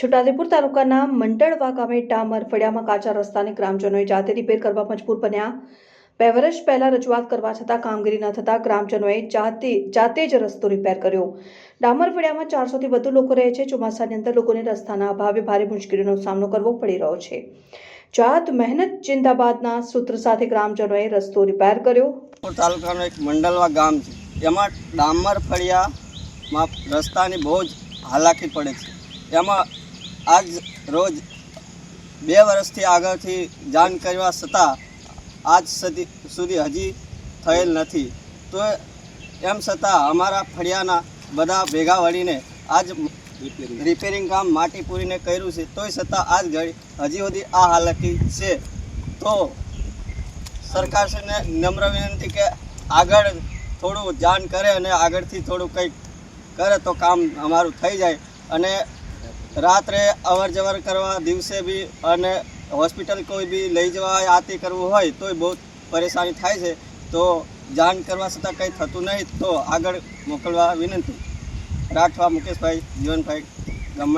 છોટાઉદેપુર તાલુકાના મંડળવા ગામે ટામર ફળિયામાં કાચા રસ્તાને ગ્રામજનોએ જાતે રિપેર કરવા મજબૂર બન્યા. બે વર્ષ પહેલાં રજૂઆત કરવા છતાં કામગીરી ન થતાં ગ્રામજનોએ જાતે જાતે જ રસ્તો રિપેર કર્યો. ડામર ફળિયામાં ચારસોથી વધુ લોકો રહે છે. ચોમાસાની અંદર લોકોને રસ્તાના અભાવે ભારે મુશ્કેલીનો સામનો કરવો પડી રહ્યો છે. જાત, મહેનત, જિંદાબાદના સૂત્ર સાથે ગ્રામજનોએ રસ્તો રિપેર કર્યો. તાલુકાનો એક મંડળવા ગામ છે. એમાં ડામર ફળિયામાં રસ્તાની બહુ જ હાલાકી પડે છે. એમાં આજ રોજ બે વર્ષથી આગળથી જાણ કરવા છતાં આજ સુધી સુધી હજી થયેલ નથી. તો એમ છતાં અમારા ફળિયાના બધા ભેગા વળીને આજ રિપેરિંગ કામ માટી પૂરીને કર્યું છે, તોય છતાં આજ ઘડી હજી સુધી આ હાલતી છે. તો સરકારશ્રીને નમ્ર વિનંતી કે આગળ થોડું જાણ કરે અને આગળથી થોડું કંઈક કરે તો કામ અમારું થઈ જાય. અને રાત્રે અવર જવર કરવા, દિવસે બી અને હોસ્પિટલ કોઈ બી લઈ જવા આથી કરવું હોય તોય બહુ પરેશાની થાય છે. તો જાણ કરવા છતાં કંઈ થતું નહીં તો આગળ મોકલવા વિનંતી. રાઠવા મુકેશભાઈ, જીવનભાઈ ગામ